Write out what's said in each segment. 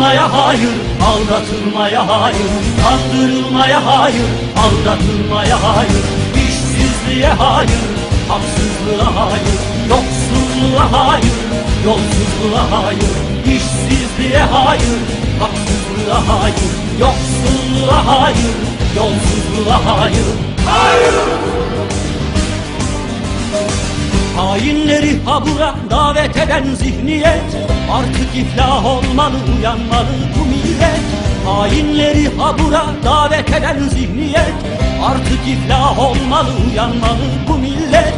Kandırılmaya hayır, aldatılmaya hayır. Kandırılmaya hayır, aldatılmaya hayır. İşsizliğe hayır, haksızlığa hayır. Yoksulluğa hayır, yolsuzluğa hayır. İşsizliğe hayır, haksızlığa hayır. Yoksulluğa hayır, yolsuzluğa hayır! Hainleri habura davet eden zihniyet Artık iflah olmalı uyanmalı bu millet. Hainleri habura davet eden zihniyet. Artık iflah olmalı uyanmalı bu millet.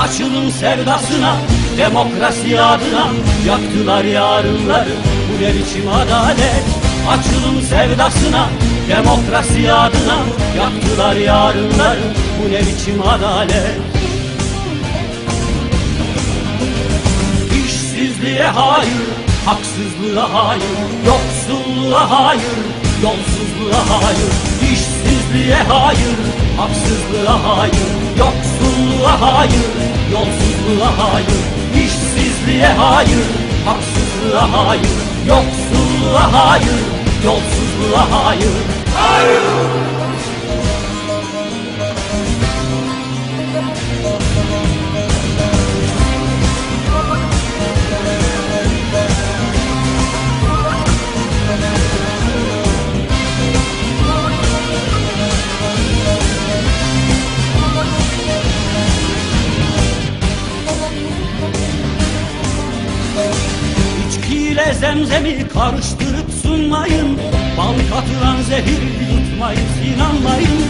Açılın sevdasına demokrasi adına. Yaktılar yarınları bu ne biçim adalet? Açılın sevdasına demokrasi adına. Yaktılar yarınları bu ne biçim adalet İşsizliğe hayır, haksızlığa hayır, yoksulluğa hayır, yolsuzluğa hayır. İşsizliğe hayır, haksızlığa hayır, yoksulluğa hayır, yolsuzluğa hayır. İşsizliğe hayır, haksızlığa hayır, yoksulluğa hayır, yolsuzluğa hayır. Zemzemi karıştırıp sunmayın. Bal katılan zehir yutmayız inanmayın.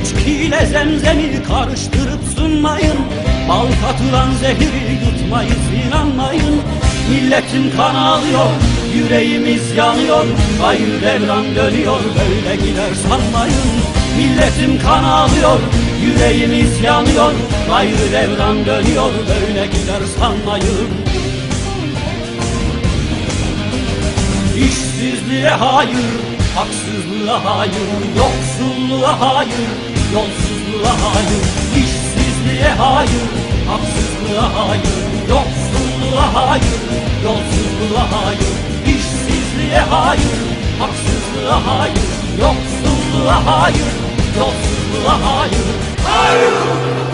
İçkiyle zemzemi karıştırıp sunmayın. Bal katılan zehiri yutmayız inanmayın. Milletin kanı alıyor Yüreğimiz yanıyor. Gayrı devran dönüyor Böyle gider sanmayın. Milletim kan alıyor Yüreğimiz yanıyor. Gayrı devran dönüyor Böyle gider sanmayın İşsizliğe hayır, haksızlığa hayır, yoksulluğa hayır, yolsuzluğa hayır. İşsizliğe hayır, haksızlığa hayır, yoksulluğa hayır, yolsuzluğa hayır. İşsizliğe hayır, haksızlığa hayır, yoksulluğa hayır, yolsuzluğa hayır.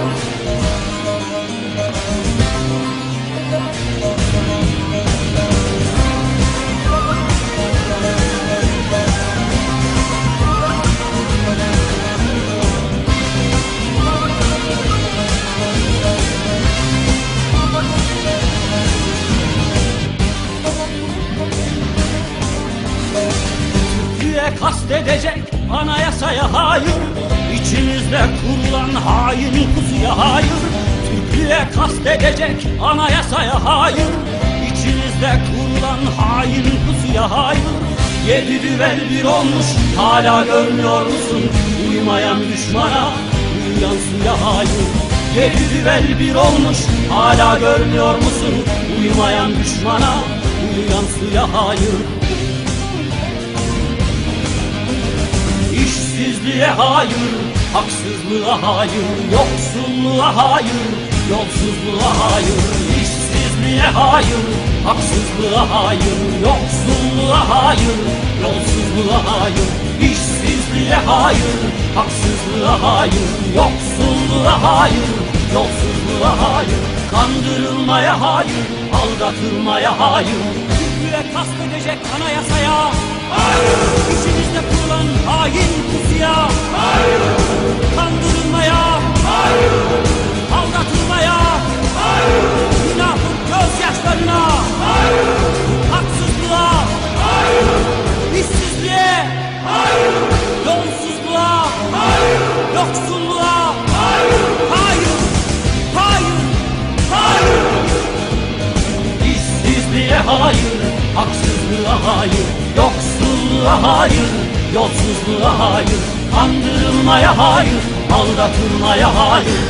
Türkiye kastedecek anayasaya hayır. İçinizde kurulan hain pusuya hayır. Türkiye kastedecek anayasaya hayır. İçinizde kurulan hain pusuya hayır. Yedi düvel bir olmuş hala görmüyor musun? Uyumayan düşmana uyuyan suya hayır. Yedi düvel bir olmuş hala görmüyor musun? Uyumayan düşmana uyuyan suya hayır İşsizliğe hayır, haksızlığa hayır, yoksulluğa hayır, yolsuzluğa hayır. İşsizliğe hayır, haksızlığa hayır, yoksulluğa hayır, yolsuzluğa hayır. İşsizliğe hayır, haksızlığa hayır, yoksulluğa hayır, yolsuzluğa hayır. Kandırılmaya hayır, aldatılmaya hayır. Hüküye kastedecek anayasaya hayır. İçinizde kurulan hain pusuya hayır. Kandırılmaya hayır. Aldatılmaya hayır. Günahın gözyaşlarına hayır. Haksızlığa hayır. İşsizliğe hayır. Yolsuzluğa hayır. Yoksulluğa hayır. Hayır. Hayır. Hayır. İşsizliğe hayır, haksızlığa hayır, yoksulluğa hayır, yolsuzluğa hayır, kandırılmaya hayır, aldatılmaya hayır,